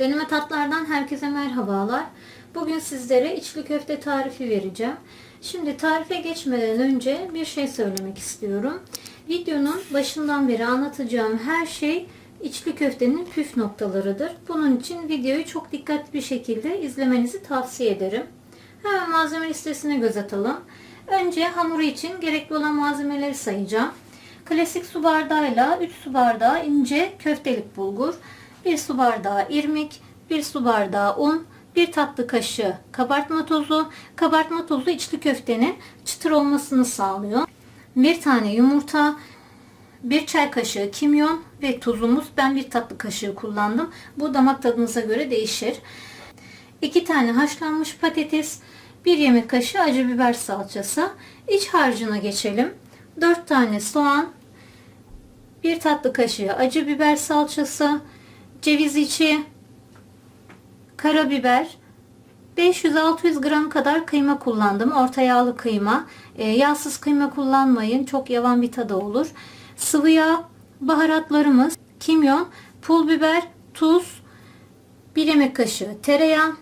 Deneme tatlardan herkese merhabalar. Bugün sizlere içli köfte tarifi vereceğim. Şimdi tarife geçmeden önce bir şey söylemek istiyorum. Videonun başından beri anlatacağım her şey içli köftenin püf noktalarıdır. Bunun için videoyu çok dikkatli bir şekilde izlemenizi tavsiye ederim. Hemen malzeme listesine göz atalım. Önce hamuru için gerekli olan malzemeleri sayacağım. Klasik su bardağıyla 3 su bardağı ince köftelik bulgur, 1 su bardağı irmik, 1 su bardağı un, 1 tatlı kaşığı kabartma tozu. Kabartma tozu içli köftenin çıtır olmasını sağlıyor. 1 tane yumurta, 1 çay kaşığı kimyon ve tuzumuz. Ben 1 tatlı kaşığı kullandım. Bu damak tadınıza göre değişir. 2 tane haşlanmış patates, 1 yemek kaşığı acı biber salçası. İç harcına geçelim. 4 tane soğan, 1 tatlı kaşığı acı biber salçası, ceviz içi, karabiber, 500-600 gram kadar kıyma kullandım. Orta yağlı kıyma. E, yağsız kıyma kullanmayın. Çok yavan bir tadı olur. Sıvı yağ, baharatlarımız, kimyon, pul biber, tuz, 1 yemek kaşığı tereyağı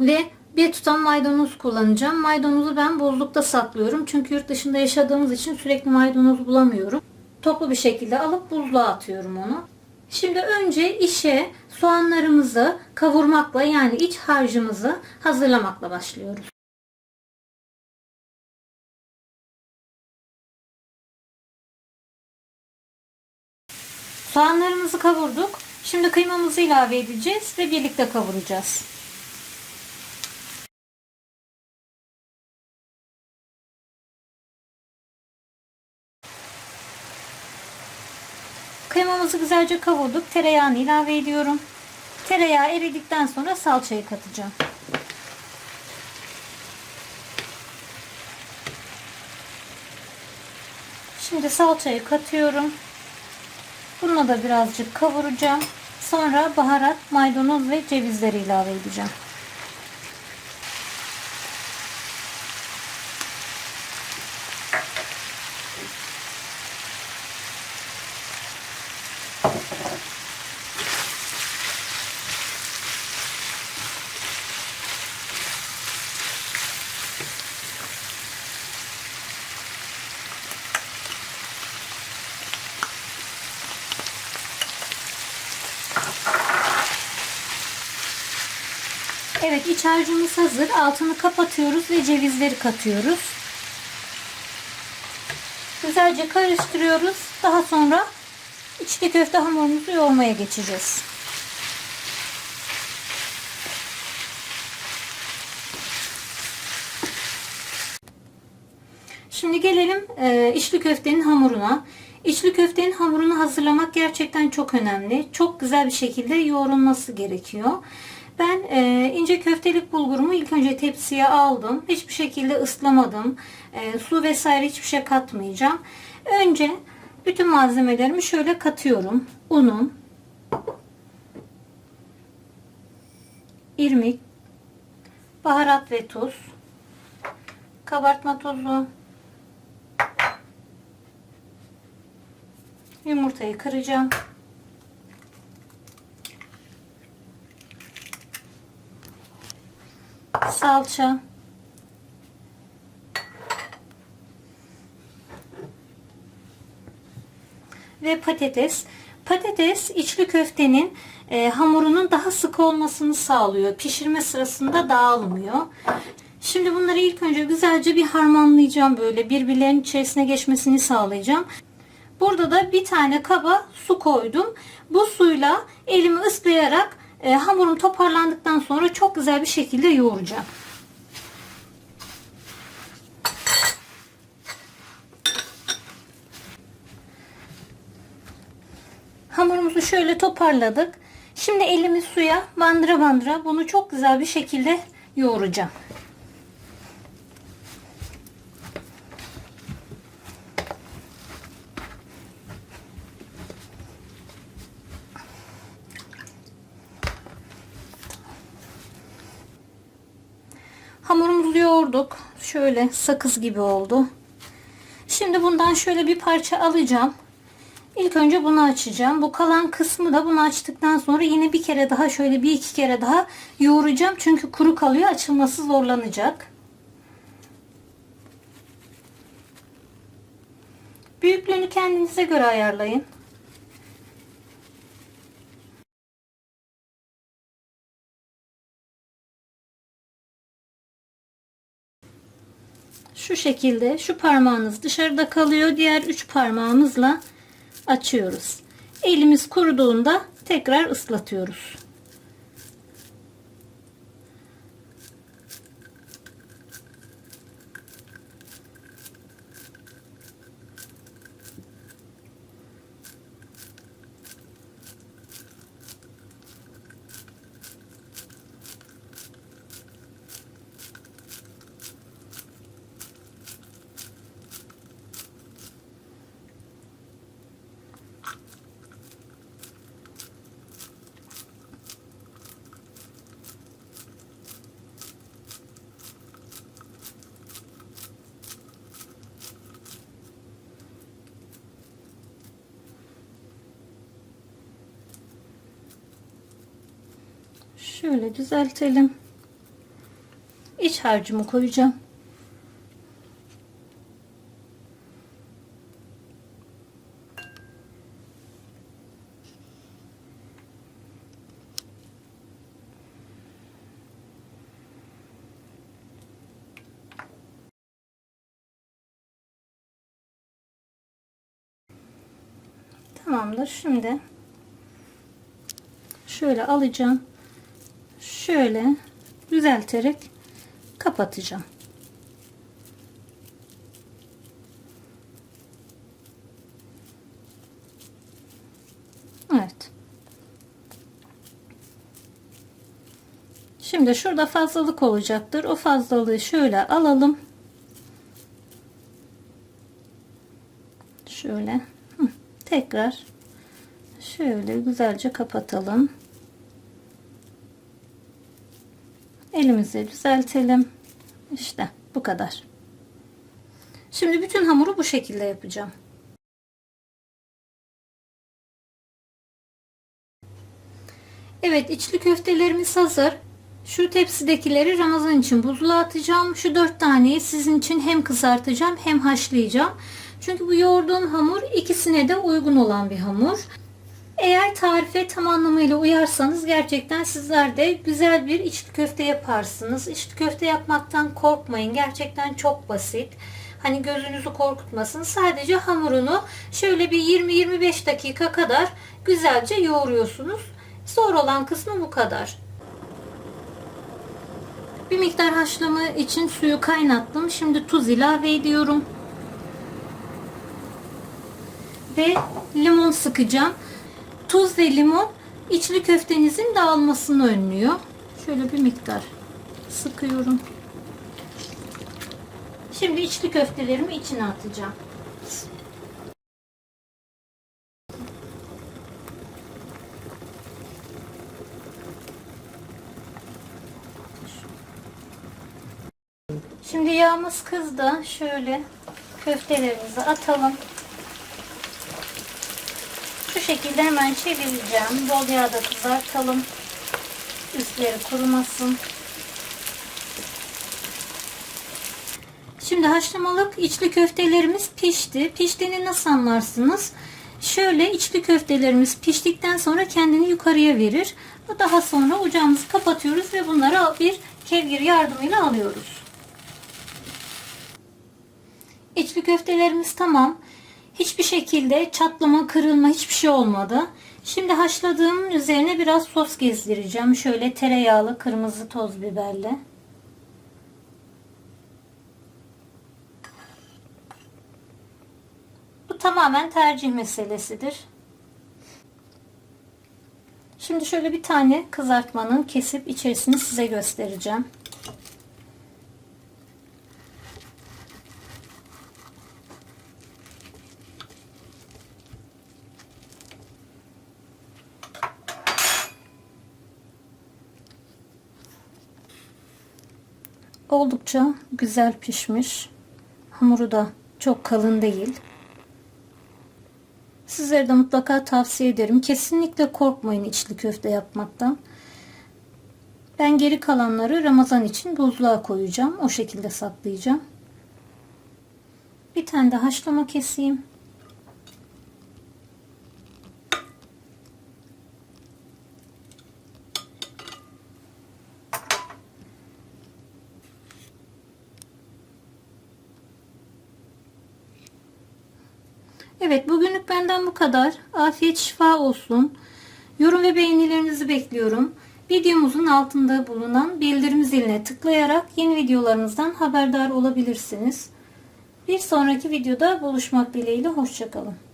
ve bir tutam maydanoz kullanacağım. Maydanozu ben buzlukta saklıyorum. Çünkü yurt dışında yaşadığımız için sürekli maydanoz bulamıyorum. Toplu bir şekilde alıp buzluğa atıyorum onu. Şimdi önce işe soğanlarımızı kavurmakla yani iç harcımızı hazırlamakla başlıyoruz. Soğanlarımızı kavurduk. Şimdi kıymamızı ilave edeceğiz ve birlikte kavuracağız. Kıymamızı güzelce kavurduk. Tereyağını ilave ediyorum. Tereyağı eridikten sonra salçayı katacağım. Şimdi salçayı katıyorum. Bununla da birazcık kavuracağım. Sonra baharat, maydanoz ve cevizleri ilave edeceğim. Evet iç harcımız hazır. Altını kapatıyoruz ve cevizleri katıyoruz. Güzelce karıştırıyoruz. Daha sonra içli köfte hamurumuzu yoğurmaya geçeceğiz. Şimdi gelelim e, içli köftenin hamuruna. İçli köftenin hamurunu hazırlamak gerçekten çok önemli. Çok güzel bir şekilde yoğrulması gerekiyor. Ben e, ince köftelik bulgurumu ilk önce tepsiye aldım. Hiçbir şekilde ıslamadım. E, su vesaire hiçbir şey katmayacağım. Önce bütün malzemelerimi şöyle katıyorum. Unum, irmik, baharat ve tuz, kabartma tozu, yumurtayı kıracağım. Salça, ve patates. Patates içli köftenin e, hamurunun daha sık olmasını sağlıyor. Pişirme sırasında dağılmıyor. Şimdi bunları ilk önce güzelce bir harmanlayacağım böyle birbirlerinin içerisine geçmesini sağlayacağım. Burada da bir tane kaba su koydum. Bu suyla elimi ıslayarak e, hamurum toparlandıktan sonra çok güzel bir şekilde yoğuracağım. Hamurumuzu şöyle toparladık. Şimdi elimi suya bandıra bandıra bunu çok güzel bir şekilde yoğuracağım. Yoğurduk. Şöyle sakız gibi oldu. Şimdi bundan şöyle bir parça alacağım. İlk önce bunu açacağım. Bu kalan kısmı da bunu açtıktan sonra yine bir kere daha şöyle bir iki kere daha yoğuracağım. Çünkü kuru kalıyor açılması zorlanacak. Büyüklüğünü kendinize göre ayarlayın. Şu şekilde şu parmağınız dışarıda kalıyor. Diğer üç parmağımızla açıyoruz. Elimiz kuruduğunda tekrar ıslatıyoruz. Şöyle düzeltelim. İç harcımı koyacağım. Tamamdır. Şimdi şöyle alacağım şöyle düzelterek kapatacağım. Evet. Şimdi şurada fazlalık olacaktır. O fazlalığı şöyle alalım. Şöyle. Tekrar şöyle güzelce kapatalım. Elimizi düzeltelim. İşte bu kadar. Şimdi bütün hamuru bu şekilde yapacağım. Evet içli köftelerimiz hazır. Şu tepsidekileri Ramazan için buzluğa atacağım. Şu dört taneyi sizin için hem kızartacağım hem haşlayacağım. Çünkü bu yoğurduğum hamur ikisine de uygun olan bir hamur. Eğer tarife tam anlamıyla uyarsanız gerçekten sizler de güzel bir içli köfte yaparsınız. İçli köfte yapmaktan korkmayın. Gerçekten çok basit. Hani gözünüzü korkutmasın. Sadece hamurunu şöyle bir 20-25 dakika kadar güzelce yoğuruyorsunuz. Zor olan kısmı bu kadar. Bir miktar haşlama için suyu kaynattım. Şimdi tuz ilave ediyorum. Ve limon sıkacağım. Tuz ve limon içli köftenizin dağılmasını önlüyor. Şöyle bir miktar sıkıyorum. Şimdi içli köftelerimi içine atacağım. Şimdi yağımız kızdı. Şöyle köftelerimizi atalım. Şekilde hemen çevireceğim. Bol yağda kızartalım. Üstleri kurumasın. Şimdi haşlamalık içli köftelerimiz pişti. Piştiğini nasıl anlarsınız? Şöyle içli köftelerimiz piştikten sonra kendini yukarıya verir. Daha sonra ocağımızı kapatıyoruz ve bunları bir kevgir yardımıyla alıyoruz. İçli köftelerimiz tamam. Hiçbir şekilde çatlama, kırılma hiçbir şey olmadı. Şimdi haşladığım üzerine biraz sos gezdireceğim. Şöyle tereyağlı kırmızı toz biberle. Bu tamamen tercih meselesidir. Şimdi şöyle bir tane kızartmanın kesip içerisini size göstereceğim. Oldukça güzel pişmiş. Hamuru da çok kalın değil. Sizlere de mutlaka tavsiye ederim. Kesinlikle korkmayın içli köfte yapmaktan. Ben geri kalanları Ramazan için buzluğa koyacağım. O şekilde saklayacağım. Bir tane de haşlama keseyim. Evet bugünlük benden bu kadar. Afiyet şifa olsun. Yorum ve beğenilerinizi bekliyorum. Videomuzun altında bulunan bildirim ziline tıklayarak yeni videolarımızdan haberdar olabilirsiniz. Bir sonraki videoda buluşmak dileğiyle hoşçakalın.